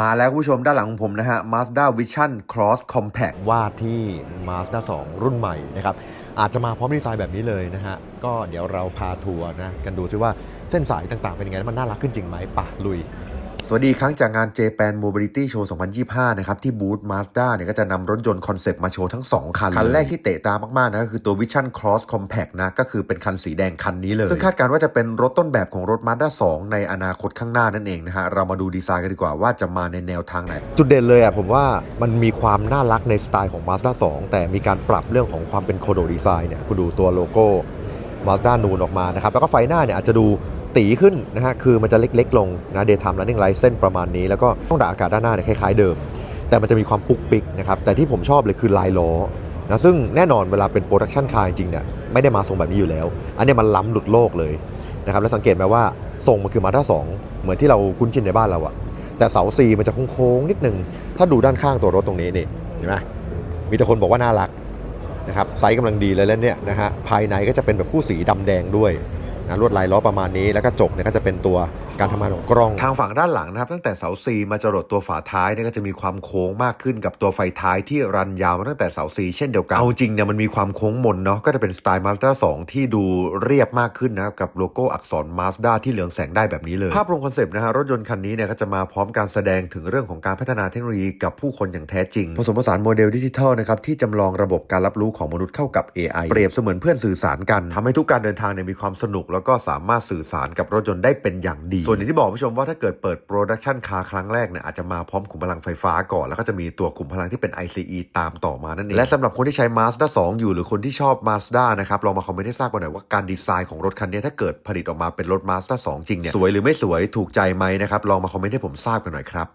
มาแล้วผู้ชมด้านหลังของผมนะฮะ Mazda Vision Cross Compact วาดที่ Mazda 2 รุ่นใหม่นะครับ อาจจะมาพร้อมดีไซน์แบบนี้เลยนะฮะ ก็เดี๋ยวเราพาทัวร์นะ กันดูซิว่าเส้นสายต่างๆเป็นยังไง มันน่ารักขึ้นจริงไหมป่ะลุย สวัสดีอีกครั้งจากงาน Japan Mobility Show 2025 นะครับ ที่บูธ Mazda เนี่ยก็จะนำรถยนต์คอนเซปต์มาโชว์ทั้ง 2 คัน คันแรกที่เตะตามาก ๆ นะก็คือตัว Vision Cross Compact นะ ก็คือเป็นคันสีแดงคันนี้เลย ซึ่งคาดการณ์ว่าจะเป็นรถต้นแบบของรถ Mazda 2 ในอนาคตข้างหน้านั่นเองนะฮะ เรามาดูดีไซน์กันดีกว่าว่าจะมาในแนวทางไหน จุดเด่นเลยอะผมว่ามันมีความน่ารักในสไตล์ของ Mazda 2 แต่มีการปรับเรื่องของความเป็นโคโดดีไซน์เนี่ยคุณดูตัวโลโก้ Mazda นูนออกมานะครับแล้วก็ไฟหน้าเนี่ยอาจจะดู ตีขึ้นนะฮะคือมันจะเล็กๆ ลงนะ Daytime Running Light เส้นประมาณนี้ แล้วก็ต้องดักอากาศด้านหน้าเนี่ยคล้ายๆเดิม แต่มันจะมีความปุกปิกนะครับแต่ที่ผมชอบเลยคือลายล้อนะซึ่งแน่นอนเวลาเป็นโปรดักชันคาร์จริงเนี่ยไม่ได้มาทรงแบบนี้อยู่แล้ว อันนี้มันล้ำหลุดโลกเลยนะครับแล้วสังเกตไหมว่าทรงมันคือมาด้าสองเหมือนที่เราคุ้นชินในบ้านเราอะแต่เสาซีมันจะโค้งๆนิดนึง ถ้าดูด้านข้างตัวรถตรงนี้นี่เห็นไหมมีแต่คนบอกว่าน่ารักนะครับไซส์กำลังดีเลยแล้วเนี่ยนะฮะภายในก็จะเป็นแบบคู่สีดำแดงด้วย นะลวดลายล้อประมาณนี้ แล้วก็จบเนี่ยก็จะเป็นตัวการทำงานของกล้อง ทางฝั่งด้านหลังนะครับ ตั้งแต่เสา C มาจรดตัวฝาท้ายเนี่ยก็จะมีความโค้งมากขึ้นกับตัวไฟท้ายที่รันยาวมาตั้งแต่เสา C เช่นเดียวกัน เอาจริงเนี่ยมันมีความโค้งมนเนาะก็จะเป็นสไตล์ Mazda 2ที่ดูเรียบมากขึ้นนะครับกับโลโก้อักษร Mazda ที่เหลืองแสงได้แบบนี้เลย ภาพรวมคอนเซปต์นะฮะรถยนต์คันนี้เนี่ยก็จะมาพร้อมการแสดงถึงเรื่องของการพัฒนาเทคโนโลยีกับผู้คนอย่างแท้จริง ผสมผสานโมเดลดิจิทัลนะครับที่จำลองระบบการรับรู้ของมนุษย์เข้ากับ AI เปรียบเสมือนเพื่อนสื่อสารกันทำให้ทุกการเดินทางเนี่ยมีความสนุกแล้วก็สามารถสื่อสารกับรถยนต์ได้เป็นอย่างดี ส่วนอย่างที่บอกผู้ชมว่าถ้าเกิดเปิดโปรดักชันคาร์ครั้งแรกเนี่ยอาจจะมาพร้อมขุมพลังไฟฟ้าก่อนแล้วก็จะมีตัวขุมพลังที่เป็น ICE ตามต่อมานั่นเองและสำหรับคนที่ใช้ Mazda 2 อยู่หรือคนที่ชอบ Mazda นะครับลองมาคอมเมนต์ให้ทราบกันหน่อยว่าการดีไซน์ของรถคันนี้ถ้าเกิดผลิตออกมาเป็นรถ Mazda 2 จริงเนี่ยสวยหรือไม่สวยถูกใจไหมนะครับลองมาคอมเมนต์ให้ผมทราบกันหน่อยครับ